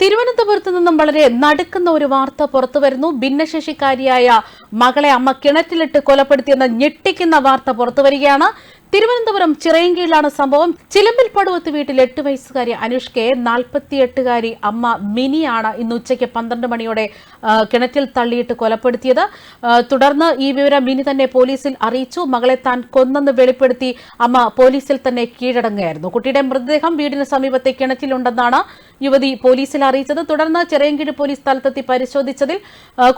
തിരുവനന്തപുരത്ത് നിന്നും വളരെ നടുക്കുന്ന ഒരു വാർത്ത പുറത്തു പുറത്തുവരുന്നു. ഭിന്നശേഷിക്കാരിയായ മകളെ അമ്മ കിണറ്റിലിട്ട് കൊലപ്പെടുത്തിയെന്ന ഞെട്ടിക്കുന്ന വാർത്ത പുറത്തുവരികയാണ്. തിരുവനന്തപുരം ചിറയൻകീഴിലാണ് സംഭവം. ചിലമ്പിൽ പടുവത്ത് വീട്ടിൽ എട്ട് വയസ്സുകാരി അനുഷ്കയെ നാൽപ്പത്തിയെട്ടുകാരി അമ്മ മിനിയാണ് ഇന്ന് ഉച്ചയ്ക്ക് പന്ത്രണ്ട് മണിയോടെ കിണറ്റിൽ തള്ളിയിട്ട് കൊലപ്പെടുത്തിയത്. തുടർന്ന് ഈ വിവരം മിനി തന്നെ പോലീസിൽ അറിയിച്ചു. മകളെ താൻ കൊന്നെന്ന് വെളിപ്പെടുത്തി അമ്മ പോലീസിൽ തന്നെ കീഴടങ്ങുകയായിരുന്നു. കുട്ടിയുടെ മൃതദേഹം വീടിന് സമീപത്തെ കിണറ്റിലുണ്ടെന്നാണ് യുവതി പോലീസിൽ അറിയിച്ചത്. തുടർന്ന് ചിറയൻകീഴ് പോലീസ് സ്ഥലത്തെത്തി പരിശോധിച്ചതിൽ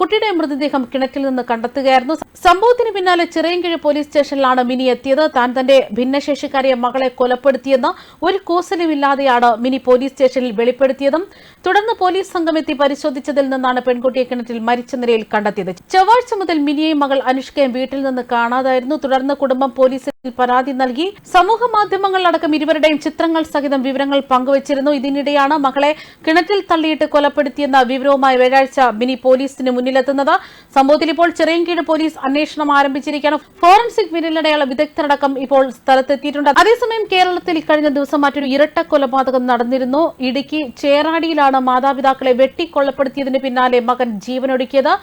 കുട്ടിയുടെ മൃതദേഹം കിണറ്റിൽ നിന്ന് കണ്ടെത്തുകയായിരുന്നു. സംഭവത്തിന് പിന്നാലെ ചിറയൻകീഴ് പോലീസ് സ്റ്റേഷനിലാണ് മിനി എത്തിയത്. താൻ തന്റെ ഭിന്നശേഷിക്കാരിയ മകളെ കൊലപ്പെടുത്തിയെന്ന് ഒരു കൂസലുമില്ലാതെയാണ് മിനി പോലീസ് സ്റ്റേഷനിൽ വെളിപ്പെടുത്തിയതും തുടർന്ന് പോലീസ് സംഘം എത്തി പരിശോധിച്ചതിൽ നിന്നാണ് പെൺകുട്ടിയെ കിണറ്റിൽ മരിച്ച നിലയിൽ കണ്ടെത്തിയത്. ചൊവ്വാഴ്ച മുതൽ മിനിയെയും മകൾ അനുഷ്കയും വീട്ടിൽ നിന്ന് കാണാതായിരുന്നു. തുടർന്ന് കുടുംബം പോലീസിൽ പരാതി നൽകി. സമൂഹ മാധ്യമങ്ങളിലടക്കം ഇരുവരുടെയും ചിത്രങ്ങൾ സഹിതം വിവരങ്ങൾ പങ്കുവച്ചിരുന്നു. ഇതിനിടെയാണ് മകളെ കിണറ്റിൽ തള്ളിയിട്ട് കൊലപ്പെടുത്തിയെന്ന വിവരവുമായി വ്യാഴാഴ്ച മിനി പോലീസിന് മുന്നിലെത്തുന്നത്. സംഭവത്തിൽ ഇപ്പോൾ ചെറിയൻകീട് പോലീസ് അന്വേഷണം ആരംഭിച്ചിരിക്കുകയാണ് ഫോറൻസിക് വിരലടയാള വിദഗ്ധരടക്കം ഇപ്പോൾ സ്ഥലത്തെത്തിയിട്ടുണ്ട്. അതേസമയം കേരളത്തിൽ കഴിഞ്ഞ ദിവസം മറ്റൊരു ഇരട്ട കൊലപാതകം നടന്നിരുന്നു. ഇടുക്കി ചേറാടിയിലാണ് മാതാപിതാക്കളെ വെട്ടിക്കൊലപ്പെടുത്തിയതിന് പിന്നാലെ മകൻ ജീവനൊടുക്കിയത്.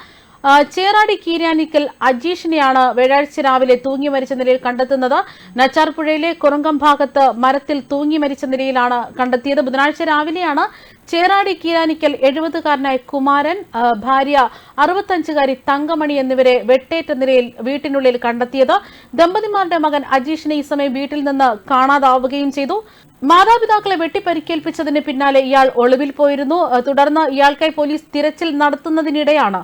ചേറാടി കീരാനിക്കൽ അജീഷിനെയാണ് വ്യാഴാഴ്ച രാവിലെ തൂങ്ങി മരിച്ച നിലയിൽ കണ്ടെത്തുന്നത്. നച്ചാർപ്പുഴയിലെ കുറുങ്കം ഭാഗത്ത് മരത്തിൽ തൂങ്ങി മരിച്ച നിലയിലാണ് കണ്ടെത്തിയത്. ബുധനാഴ്ച രാവിലെയാണ് ചേറാടി കീരാനിക്കൽ എഴുപതുകാരനായ കുമാരൻ ഭാര്യ അറുപത്തഞ്ചുകാരി തങ്കമണി എന്നിവരെ വെട്ടേറ്റ നിലയിൽ വീട്ടിനുള്ളിൽ കണ്ടെത്തിയത്. ദമ്പതിമാരുടെ മകൻ അജീഷിനെ ഈ സമയം വീട്ടിൽ നിന്ന് കാണാതാവുകയും ചെയ്തു. മാതാപിതാക്കളെ വെട്ടിപ്പരിക്കേൽപ്പിച്ചതിന് പിന്നാലെ ഇയാൾ ഒളിവിൽ പോയിരുന്നു. തുടർന്ന് ഇയാൾക്കായി പോലീസ് തിരച്ചിൽ നടത്തുന്നതിനിടെയാണ്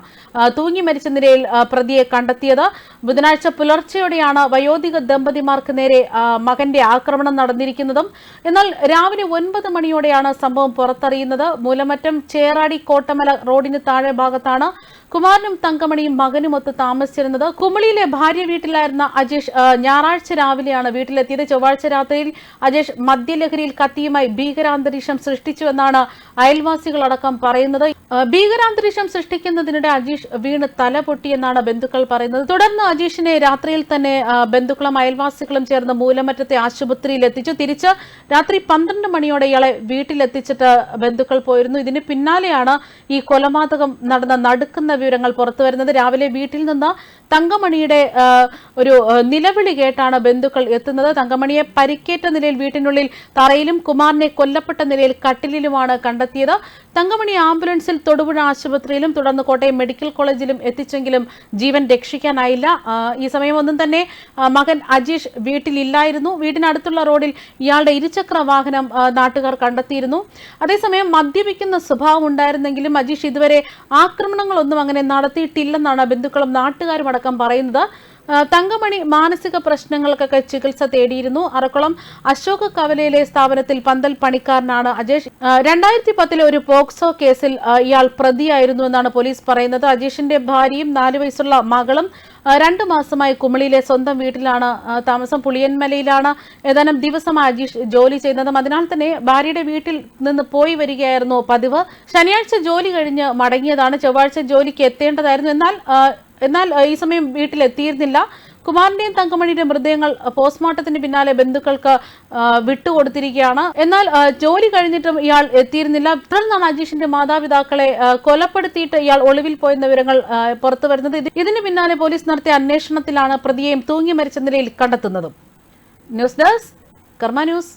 തൂങ്ങി മരിച്ച നിലയിൽ പ്രതിയെ കണ്ടെത്തിയത്. ബുധനാഴ്ച പുലർച്ചെയോടെയാണ് വയോധിക ദമ്പതിമാർക്ക് നേരെ മകന്റെ ആക്രമണം നടന്നിരിക്കുന്നതും. എന്നാൽ രാവിലെ ഒൻപത് മണിയോടെയാണ് സംഭവം പുറത്തറിയുന്നത്. മൂലമറ്റം ചേറാടി കോട്ടമല റോഡിന് താഴെ ഭാഗത്താണ് കുമാരനും തങ്കമണിയും മകനുമൊത്ത് താമസിച്ചിരുന്നത് കുമളിയിലെ ഭാര്യ വീട്ടിലായിരുന്ന അജേഷ് ഞായറാഴ്ച രാവിലെയാണ് വീട്ടിലെത്തിയത്. ചൊവ്വാഴ്ച രാത്രിയിൽ അജേഷ് മദ്യലഹരിയിൽ കത്തിയുമായി ഭീകരാന്തരീക്ഷം സൃഷ്ടിച്ചുവെന്നാണ് അയൽവാസികളടക്കം പറയുന്നത്. ഭീകരാന്തരീക്ഷം സൃഷ്ടിക്കുന്നതിനിടെ അജീഷ് വീണ് തല പൊട്ടിയെന്നാണ് ബന്ധുക്കൾ പറയുന്നത്. തുടർന്ന് അജീഷിനെ രാത്രിയിൽ തന്നെ ബന്ധുക്കളും അയൽവാസികളും ചേർന്ന് മൂലമറ്റത്തെ ആശുപത്രിയിൽ എത്തിച്ചു. തിരിച്ച് രാത്രി പന്ത്രണ്ട് മണിയോടെ ഇയാളെ വീട്ടിലെത്തിച്ചിട്ട് ബന്ധുക്കൾ പോയിരുന്നു. ഇതിന് പിന്നാലെയാണ് ഈ കൊലപാതകം നടന്ന നടുക്കുന്ന വിവരങ്ങൾ പുറത്തുവരുന്നത് രാവിലെ വീട്ടിൽ നിന്ന് തങ്കമണിയുടെ ഒരു നിലവിളി കേട്ടാണ് ബന്ധുക്കൾ എത്തുന്നത്. തങ്കമണിയെ പരിക്കേറ്റ നിലയിൽ വീട്ടിനുള്ളിൽ തറയിലും കുമാറിനെ കൊല്ലപ്പെട്ട നിലയിൽ കട്ടിലിലുമാണ് കണ്ടെത്തിയത്. തങ്കമണി ആംബുലൻസിൽ തൊടുപുഴ ആശുപത്രിയിലും തുടർന്ന് കോട്ടയം മെഡിക്കൽ കോളേജിലും എത്തിച്ചെങ്കിലും ജീവൻ രക്ഷിക്കാനായില്ല. ഈ സമയമൊന്നും തന്നെ മകൻ അജീഷ് വീട്ടിലില്ലായിരുന്നു. വീടിനടുത്തുള്ള റോഡിൽ ഇയാളുടെ ഇരുചക്ര വാഹനം നാട്ടുകാർ കണ്ടെത്തിയിരുന്നു. അതേസമയം മദ്യപിക്കുന്ന സ്വഭാവം ഉണ്ടായിരുന്നെങ്കിലും അജീഷ് ഇതുവരെ ആക്രമണങ്ങളൊന്നും അങ്ങനെ നടത്തിയിട്ടില്ലെന്നാണ് ബന്ധുക്കളും നാട്ടുകാരും അടക്കം പറയുന്നത്. തങ്കമണി മാനസിക പ്രശ്നങ്ങൾക്കൊക്കെ ചികിത്സ തേടിയിരുന്നു. അറക്കുളം അശോക കവലയിലെ സ്ഥാപനത്തിൽ പന്തൽ പണിക്കാരനാണ് അജേഷ്. രണ്ടായിരത്തി പത്തിലെ ഒരു പോക്സോ കേസിൽ ഇയാൾ പ്രതിയായിരുന്നു എന്നാണ് പോലീസ് പറയുന്നത്. അജേഷിന്റെ ഭാര്യയും നാലു വയസ്സുള്ള മകളും രണ്ടു മാസമായി കുമളിയിലെ സ്വന്തം വീട്ടിലാണ് താമസം പുളിയന്മലയിലാണ് ഏതാനും ദിവസമായി അജീഷ് ജോലി ചെയ്യുന്നതും അതിനാൽ തന്നെ ഭാര്യയുടെ വീട്ടിൽ നിന്ന് പോയി വരികയായിരുന്നു പതിവ്. ശനിയാഴ്ച ജോലി കഴിഞ്ഞ് മടങ്ങിയതാണ്. ചൊവ്വാഴ്ച ജോലിക്ക് എത്തേണ്ടതായിരുന്നു. എന്നാൽ എന്നാൽ ഈ സമയം വീട്ടിലെത്തിയിരുന്നില്ല. കുമാറിന്റെയും തങ്കമണിയുടെയും മൃതദേഹങ്ങൾ പോസ്റ്റ്മോർട്ടത്തിന് പിന്നാലെ ബന്ധുക്കൾക്ക് വിട്ടുകൊടുത്തിരിക്കുകയാണ്. എന്നാൽ ജോലി കഴിഞ്ഞിട്ടും ഇയാൾ എത്തിയിരുന്നില്ല. തുടർന്നാണ് അജീഷിന്റെ മാതാപിതാക്കളെ കൊലപ്പെടുത്തിയിട്ട് ഇയാൾ ഒളിവിൽ പോയെന്ന വിവരങ്ങൾ പുറത്തു വരുന്നത്. ഇത് ഇതിന് പിന്നാലെ പോലീസ് നടത്തിയ അന്വേഷണത്തിലാണ് പ്രതിയെയും തൂങ്ങി മരിച്ച നിലയിൽ കണ്ടെത്തുന്നത്. News desk Karma news.